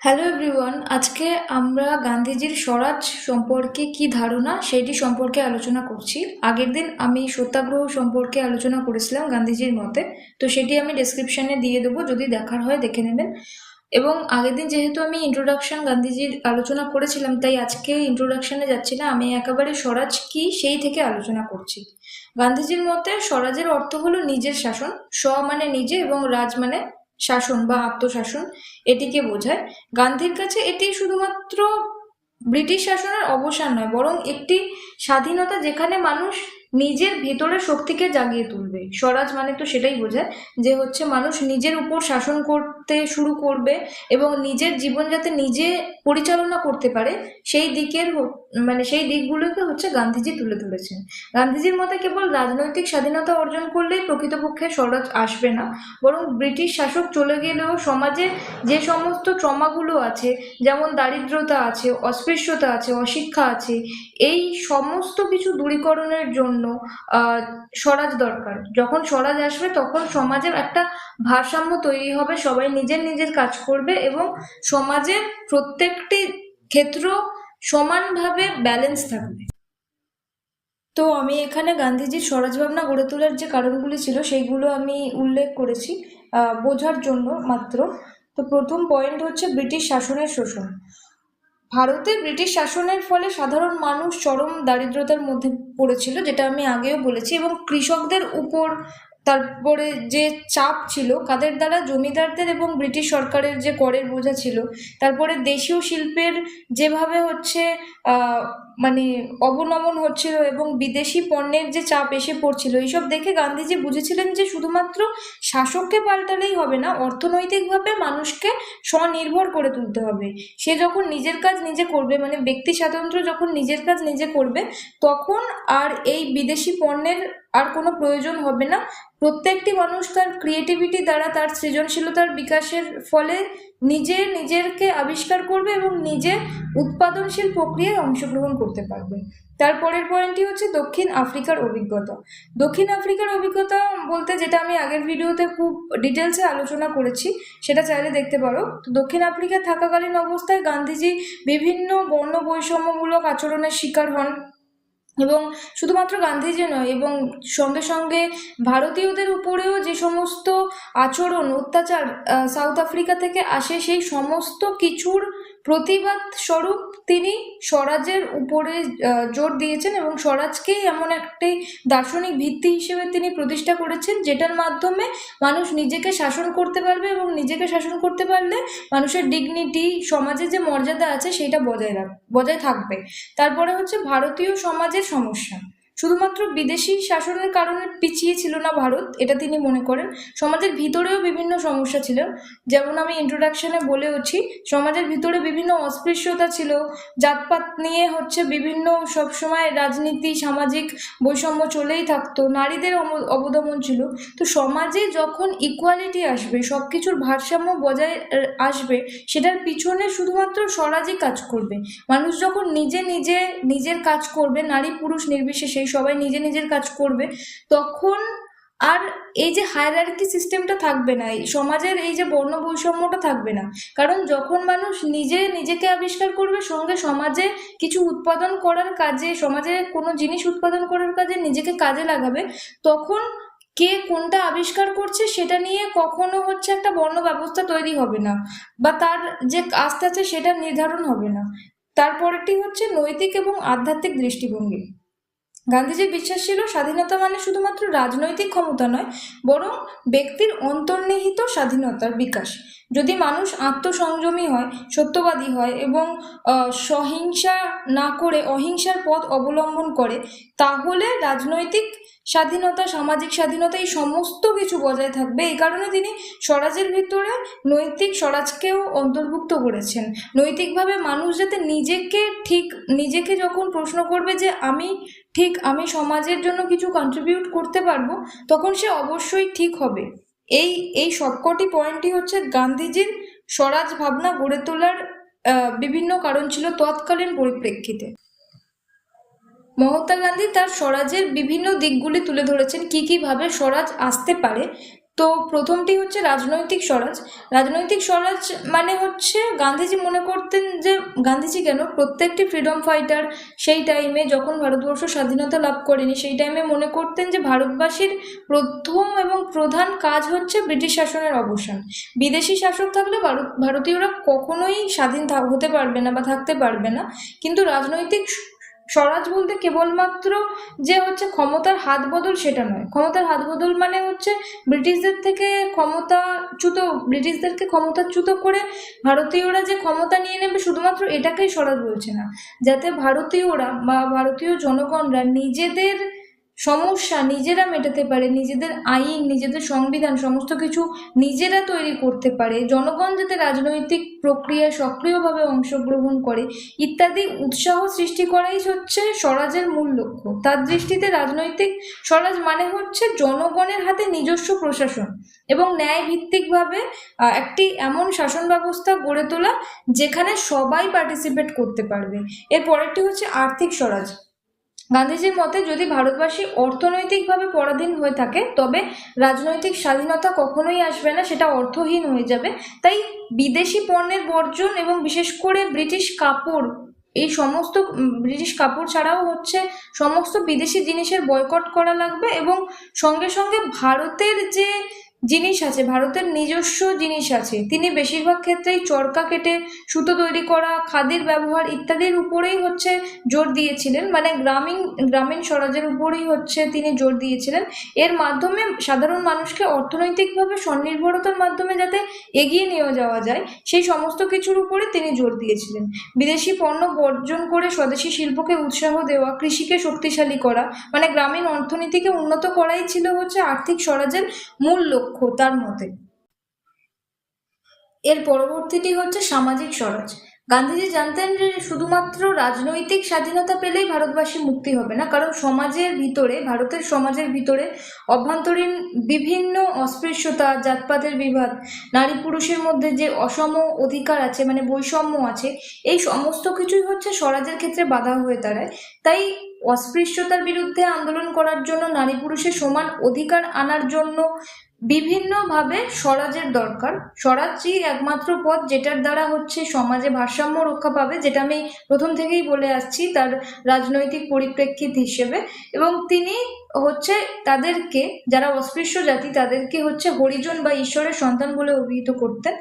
Hello everyone আজকে আমরা গান্ধীজির স্বরাজ সম্পর্কে কি ধারণা সেইটি সম্পর্কে আলোচনা করছি। আগের দিন আমি সত্যাগ্রহ সম্পর্কে আলোচনা করেছিলাম গান্ধীজির মতে, তো সেটি আমি ডেসক্রিপশনে দিয়ে দেবো, যদি দেখার হয় দেখে নেবেন। এবং আগের দিন যেহেতু আমি ইন্ট্রোডাকশন গান্ধীজির আলোচনা করেছিলাম, তাই আজকে ইন্ট্রোডাকশানে যাচ্ছি না, আমি একেবারে স্বরাজ কি সেই থেকে আলোচনা করছি। গান্ধীজির মতে স্বরাজের অর্থ হলো নিজের শাসন, স্ব মানে নিজে এবং রাজ মানে শাসন বা আত্মশাসন এটিকে বোঝায়। গান্ধীর কাছে এটি শুধুমাত্র ব্রিটিশ শাসনের অবসান নয়, বরং একটি স্বাধীনতা যেখানে মানুষ নিজের ভেতরের শক্তিকে জাগিয়ে তুলবে। স্বরাজ মানে তো সেটাই বোঝায় যে হচ্ছে মানুষ নিজের উপর শাসন করতে শুরু করবে এবং নিজের জীবন যাতে নিজে পরিচালনা করতে পারে, সেই দিকের মানে সেই দিকগুলোকে হচ্ছে গান্ধীজি তুলে ধরেছেন। গান্ধীজির মতে কেবল রাজনৈতিক স্বাধীনতা অর্জন করলেই প্রকৃতপক্ষে স্বরাজ আসবে না। বরং ব্রিটিশ শাসক চলে গেলেও সমাজে যে সমস্ত ট্রমাগুলো আছে, যেমন দারিদ্রতা আছে, অস্পৃশ্যতা আছে, অশিক্ষা আছে, এই সমস্ত কিছু দূরীকরণের জন্য স্বরাজ দরকার। যখন স্বরাজ আসবে তখন সমাজের একটা ভারসাম্য তৈরি হবে, সবাই নিজের নিজের কাজ করবে এবং সমাজের প্রত্যেকটি ক্ষেত্র সমানভাবে ব্যালেন্স থাকবে। তো আমি এখানে গান্ধীজির স্বরাজ ভাবনা গড়ে তোলার যে কারণগুলি ছিল, সেইগুলো আমি উল্লেখ করেছি বোঝার জন্য মাত্র। তো প্রথম পয়েন্ট হচ্ছে ব্রিটিশ শাসনের শোষণ। ভারতে ব্রিটিশ শাসনের ফলে সাধারণ মানুষ চরম দারিদ্রতার মধ্যে পড়েছিল, যেটা আমি আগেও বলেছি, এবং কৃষকদের উপর তারপরে যে চাপ ছিল, কাদের দ্বারা? জমিদারদের এবং ব্রিটিশ সরকারের যে করের বোঝা ছিল। তারপরে দেশীয় শিল্পের যেভাবে হচ্ছে মানে অবনমন হচ্ছিল এবং বিদেশি পণ্যের যে চাপ এসে পড়ছিল, এইসব দেখে গান্ধীজি বুঝেছিলেন যে শুধুমাত্র শাসককে পাল্টালেই হবে না, অর্থনৈতিকভাবে মানুষকে স্বনির্ভর করে তুলতে হবে। সে যখন নিজের কাজ নিজে করবে মানে ব্যক্তি স্বাতন্ত্র্য যখন নিজের কাজ নিজে করবে, তখন আর এই বিদেশি পণ্যের আর কোনো প্রয়োজন হবে না। প্রত্যেকটি মানুষ তার ক্রিয়েটিভিটি দ্বারা তার সৃজনশীলতার বিকাশের ফলে নিজে নিজেরকে আবিষ্কার করবে এবং নিজে উৎপাদনশীল প্রক্রিয়ায় অংশগ্রহণ করতে পারবে। তারপরের পয়েন্টটি হচ্ছে দক্ষিণ আফ্রিকার অভিজ্ঞতা। দক্ষিণ আফ্রিকার অভিজ্ঞতা বলতে যেটা আমি আগের ভিডিওতে খুব ডিটেলসে আলোচনা করেছি, সেটা চাইলে দেখতে পারো। তো দক্ষিণ আফ্রিকায় থাকাকালীন অবস্থায় গান্ধীজি বিভিন্ন বর্ণ বৈষম্যমূলক আচরণের শিকার হন। এবং শুধুমাত্র গান্ধীজি নয়, এবং সঙ্গে সঙ্গে ভারতীয়দের উপরেও যে সমস্ত আচরণ, অত্যাচার সাউথ আফ্রিকা থেকে আসে সেই সমস্ত কিছুর প্রতিবাদ স্বরূপ তিনি স্বরাজের উপরে জোর দিয়েছেন এবং স্বরাজকেই এমন একটি দার্শনিক ভিত্তি হিসেবে তিনি প্রতিষ্ঠা করেছেন, যেটার মাধ্যমে মানুষ নিজেকে শাসন করতে পারবে এবং নিজেকে শাসন করতে পারলে মানুষের ডিগনিটি সমাজে যে মর্যাদা আছে সেটা বজায় রাখ, বজায় থাকবে। তারপরে হচ্ছে ভারতীয় সমাজের সমস্যা। শুধুমাত্র বিদেশি শাসনের কারণে পিছিয়ে ছিল না ভারত, এটা তিনি মনে করেন। সমাজের ভিতরেও বিভিন্ন সমস্যা ছিল। যেমন আমি ইন্ট্রোডাকশনে বলেওছি সমাজের ভিতরে বিভিন্ন অস্পৃশ্যতা ছিল। জাতপাত নিয়ে হচ্ছে বিভিন্ন সবসময় রাজনীতি, সামাজিক বৈষম্য চলেই থাকতো। নারীদের অবদমন ছিল। তো সমাজে যখন ইকুয়ালিটি আসবে সব কিছুর ভারসাম্য বজায় আসবে, সেটার পিছনে শুধুমাত্র স্বরাজই কাজ করবে। মানুষ যখন নিজে নিজে নিজের কাজ করবে নারী পুরুষ নির্বিশেষে সবাই নিজে নিজের কাজ করবে, তখন আর এই যে হায়ারার্কি সিস্টেমটা থাকবে না, এই সমাজের এই যে বর্ণ বৈষম্যটা থাকবে না। কারণ যখন মানুষ নিজে নিজেকে আবিষ্কার করবে, সঙ্গে সমাজে কিছু উৎপাদন করার কাজে, সমাজে কোনো জিনিস উৎপাদন করার কাজে নিজেকে কাজে লাগাবে, তখন কে কোনটা আবিষ্কার করছে সেটা নিয়ে কখনো হচ্ছে একটা বর্ণ ব্যবস্থা তৈরি হবে না, বা তার যে কাজটা আছে সেটা নির্ধারণ হবে না। তারপরেরটি হচ্ছে নৈতিক এবং আধ্যাত্মিক দৃষ্টিভঙ্গি। গান্ধীজির বিশ্বাস ছিল স্বাধীনতা মানে শুধুমাত্র রাজনৈতিক ক্ষমতা নয়, বরং ব্যক্তির অন্তর্নিহিত স্বাধীনতার বিকাশ। যদি মানুষ আত্মসংযমী হয়, সত্যবাদী হয় এবং সহিংসা না করে, অহিংসার পথ অবলম্বন করে, তাহলে রাজনৈতিক স্বাধীনতা, সামাজিক স্বাধীনতা এই সমস্ত কিছু বজায় থাকবে। এই কারণে তিনি স্বরাজের ভিতরে নৈতিক স্বরাজকেও অন্তর্ভুক্ত করেছেন। নৈতিকভাবে মানুষ যাতে নিজেকে ঠিক, নিজেকে যখন প্রশ্ন করবে যে আমি ঠিক আমি সমাজের জন্য কিছু কন্ট্রিবিউট করতে পারব, তখন সে অবশ্যই ঠিক হবে। এই এই সবকটি পয়েন্টই হচ্ছে গান্ধীজির স্বরাজ ভাবনা গড়ে তোলার বিভিন্ন কারণ ছিল তৎকালীন পরিপ্রেক্ষিতে। মহাত্মা গান্ধী তার স্বরাজের বিভিন্ন দিকগুলি তুলে ধরেছেন, কি কীভাবে স্বরাজ আসতে পারে তো প্রথমটি হচ্ছে রাজনৈতিক স্বরাজ। রাজনৈতিক স্বরাজ মানে হচ্ছে গান্ধীজি মনে করতেন যে গান্ধীজি কেন প্রত্যেকটি ফ্রিডম ফাইটার সেই টাইমে যখন ভারতবর্ষ স্বাধীনতা লাভ করেনি, সেই টাইমে মনে করতেন যে ভারতবাসীর প্রথম এবং প্রধান কাজ হচ্ছে ব্রিটিশ শাসনের অবসান। বিদেশি শাসক থাকলে ভারত, ভারতীয়রা কখনোই স্বাধীন হতে পারবে না বা থাকতে পারবে না। কিন্তু রাজনৈতিক স্বরাজ বলতে কেবলমাত্র যে হচ্ছে ক্ষমতার হাত বদল সেটা নয়। ক্ষমতার হাত বদল মানে হচ্ছে ব্রিটিশদের থেকে ক্ষমতাচ্যুত, ব্রিটিশদেরকে ক্ষমতাচ্যুত করে ভারতীয়রা যে ক্ষমতা নিয়ে নেবে শুধুমাত্র এটাকেই স্বরাজ বলছে না। যাতে ভারতীয়রা বা ভারতীয় জনগণরা নিজেদের সমস্যা নিজেরা মেটাতে পারে, নিজেদের আইন, নিজেদের সংবিধান, সমস্ত কিছু নিজেরা তৈরি করতে পারে। জনগণ যাতে রাজনৈতিক প্রক্রিয়ায় সক্রিয়ভাবে অংশগ্রহণ করে, ইত্যাদি উৎসাহ সৃষ্টি করাই হচ্ছে স্বরাজের মূল লক্ষ্য। তার দৃষ্টিতে রাজনৈতিক স্বরাজ মানে হচ্ছে জনগণের হাতে নিজস্ব প্রশাসন এবং ন্যায় ভিত্তিকভাবে একটি এমন শাসন ব্যবস্থা গড়ে তোলা যেখানে সবাই পার্টিসিপেট করতে পারবে। এর পরেরটি হচ্ছে আর্থিক স্বরাজ। গান্ধীজির মতে যদি ভারতবাসী অর্থনৈতিকভাবে পরাধীন হয়ে থাকে, তবে রাজনৈতিক স্বাধীনতা কখনোই আসবে না, সেটা অর্থহীন হয়ে যাবে। তাই বিদেশি পণ্যের বর্জন এবং বিশেষ করে ব্রিটিশ কাপড়, এই সমস্ত ব্রিটিশ কাপড় ছাড়াও হচ্ছে সমস্ত বিদেশি জিনিসের বয়কট করা লাগবে এবং সঙ্গে সঙ্গে ভারতের যে জিনিস আছে, ভারতের নিজস্ব জিনিস আছে। তিনি বেশিরভাগ ক্ষেত্রেই চরকা কেটে সুতো তৈরি করা, খাদির ব্যবহার ইত্যাদির উপরেই হচ্ছে জোর দিয়েছিলেন। মানে গ্রামীণ গ্রামীণ স্বরাজের উপরেই হচ্ছে তিনি জোর দিয়েছিলেন। এর মাধ্যমে সাধারণ মানুষকে অর্থনৈতিকভাবে স্বনির্ভরতার মাধ্যমে যাতে এগিয়ে নিয়ে যাওয়া যায়, সেই সমস্ত কিছুর উপরে তিনি জোর দিয়েছিলেন। বিদেশি পণ্য বর্জন করে স্বদেশি শিল্পকে উৎসাহ দেওয়া, কৃষিকে শক্তিশালী করা মানে গ্রামীণ অর্থনীতিকে উন্নত করাই ছিল হচ্ছে আর্থিক স্বরাজের মূল লক্ষ্য। তার মতে। এর পরবর্তীটি হচ্ছে সামাজিক স্বরাজ। গান্ধীজি জানতেন যে শুধুমাত্র রাজনৈতিক স্বাধীনতা পেলেই ভারতবাসী মুক্তি হবে না, কারণ সমাজের ভিতরে, ভারতের সমাজের ভিতরে অভ্যন্তরীণ বিভিন্ন অস্পৃশ্যতা, জাতপাতের বিভাদ নারী পুরুষের মধ্যে যে অসম অধিকার আছে মানে বৈষম্য আছে, এই সমস্ত কিছুই হচ্ছে স্বরাজের ক্ষেত্রে বাধা হয়ে দাঁড়ায়। তাই অস্পৃশ্যতার বিরুদ্ধে আন্দোলন করার জন্য নারী পুরুষের সমান অধিকার আনার জন্য বিভিন্নভাবে স্বরাজের দরকার। স্বরাজই একমাত্র পথ যেটার দ্বারা হচ্ছে সমাজে ভারসাম্য রক্ষা পাবে, যেটা আমি প্রথম থেকেই বলে আসছি তার রাজনৈতিক পরিপ্রেক্ষিত হিসেবে। এবং তিনি হচ্ছে তাদেরকে, যারা অস্পৃশ্য জাতি, তাদেরকে হচ্ছে হরিজন বা ঈশ্বরের সন্তান বলে অভিহিত করতেন।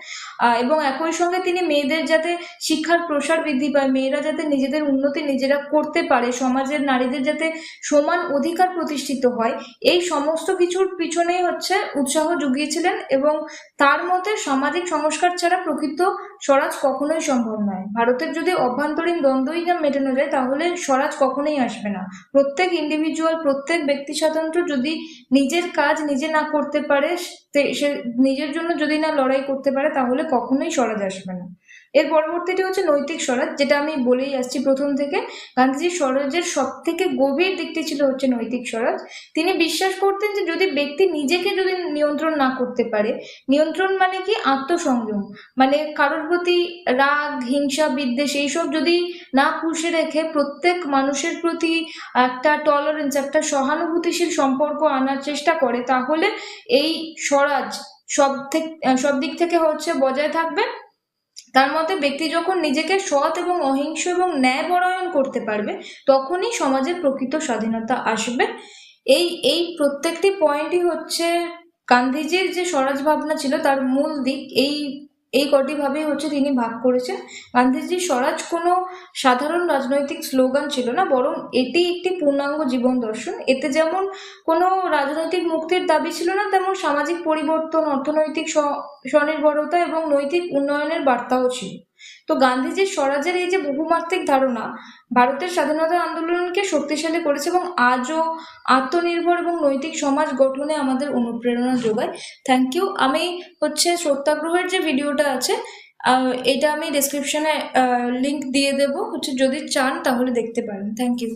এবং একই সঙ্গে তিনি মেয়েদের যাতে শিক্ষার প্রসার বৃদ্ধি পায়, মেয়েরা যাতে নিজেদের উন্নতি নিজেরা করতে পারে, সমাজের নারীদের যাতে সমান অধিকার প্রতিষ্ঠিত হয়, এই সমস্ত কিছুর পিছনেই হচ্ছে উৎসাহ জুগিয়েছিলেন এবং তার মতে সামাজিক সংস্কার ছাড়া প্রকৃত স্বরাজ কখনোই সম্ভব নয়। ভারতের যদি অভ্যন্তরীণ দ্বন্দ্বই না মেটানো যায়, তাহলে স্বরাজ কখনোই আসবে না। প্রত্যেক ইন্ডিভিজুয়াল প্রত্যেক ব্যক্তি স্বাতন্ত্র যদি নিজের কাজ নিজে না করতে পারে সে- নিজের জন্য যদি না লড়াই করতে পারে, তাহলে কখনোই স্বরাজ আসবে না। এর পরবর্তীটি হচ্ছে নৈতিক স্বরাজ, যেটা আমি বলেই আসছি প্রথম থেকে। গান্ধীজির স্বরাজের সব থেকে গভীর দিকটি ছিল হচ্ছে নৈতিক স্বরাজ। তিনি বিশ্বাস করতেন যে যদি ব্যক্তি নিজেকে যদি নিয়ন্ত্রণ না করতে পারে, নিয়ন্ত্রণ মানে কি? আত্মসংযম। মানে কারোর প্রতি রাগ, হিংসা, বিদ্বেষ এইসব যদি না পুষে রেখে প্রত্যেক মানুষের প্রতি একটা টলারেন্স একটা সহানুভূতিশীল সম্পর্ক আনার চেষ্টা করে, তাহলে এই স্বরাজ সব থেকে সব দিক থেকে হচ্ছে বজায় থাকবে। তার মতে ব্যক্তি যখন নিজেকে সৎ এবং অহিংস এবং ন্যায়পরায়ণ করতে পারবে, তখনই সমাজের প্রকৃত স্বাধীনতা আসবে। এই এই প্রত্যেকটি পয়েন্টই হচ্ছে গান্ধীজির যে স্বরাজ ভাবনা ছিল, তার মূল দিক, এই এই কটি ভাবেই হচ্ছে তিনি ভাগ করেছেন। গান্ধীজির স্বরাজ কোনো সাধারণ রাজনৈতিক স্লোগান ছিল না, বরং এটি একটি পূর্ণাঙ্গ জীবন দর্শন। এতে যেমন কোনো রাজনৈতিক মুক্তির দাবি ছিল না, তেমন সামাজিক পরিবর্তন, অর্থনৈতিক স্বনির্ভরতা এবং নৈতিক উন্নয়নের বার্তাও ছিল। তো গান্ধীজির স্বরাজের এই যে বহুমাত্রিক ধারণা, ভারতের স্বাধীনতা আন্দোলনকে শক্তিশালী করেছে এবং আজও আত্মনির্ভর এবং নৈতিক সমাজ গঠনে আমাদের অনুপ্রেরণা যোগায়। থ্যাংক ইউ আমি হচ্ছে সত্যাগ্রহের যে ভিডিওটা আছে এটা আমি ডেসক্রিপশনে লিংক দিয়ে দেবো। হচ্ছে যদি চান তাহলে দেখতে পারেন। Thank you